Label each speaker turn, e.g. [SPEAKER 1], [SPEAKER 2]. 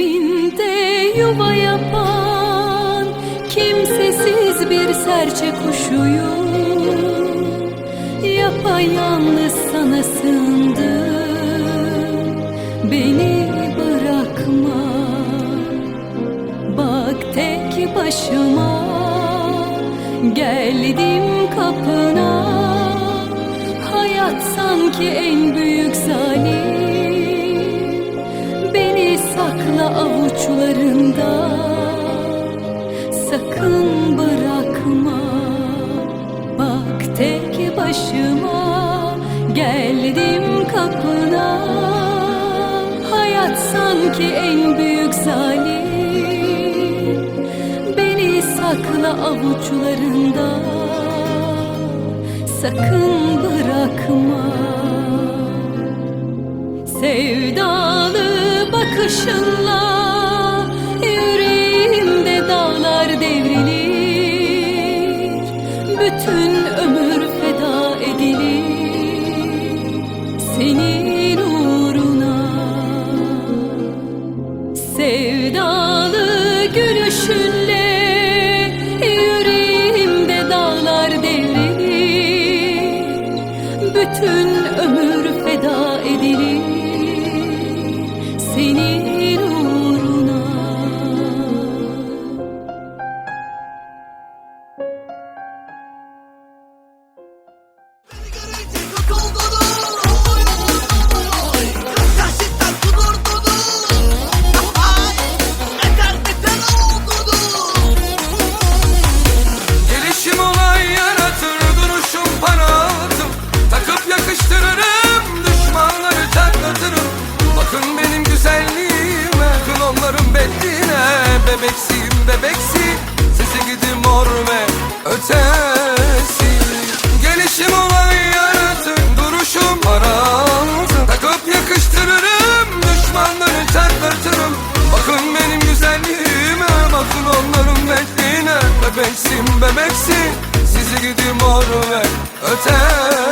[SPEAKER 1] Kalbinde yuva yapan kimsesiz bir serçe kuşuyum. Yapayalnız sana sığındım. Beni bırakma. Bak tek başıma. Geldim kapına. Hayat sanki en büyük sakla avuçlarında. Sakın bırakma. Bak tek başıma Geldim kapına. Hayat sanki en büyük zalim. Beni sakla avuçlarında. Sakın bırakma. Sevdalı bakışınla Yüreğimde dağlar devrilir. Bütün ömür feda edilir. Senin uğruna Sevdalı gülüşünle Yüreğimde dağlar devrilir. Bütün ömür feda edilir ötesi.
[SPEAKER 2] Gelişim olan yaratır duruşum paraltı Takıp yakıştırırım düşmanları çatlatırım. Bakın benim güzelliğime bakın onların metnine Bebeksin bebeksin sizi gidim or ver ötesi.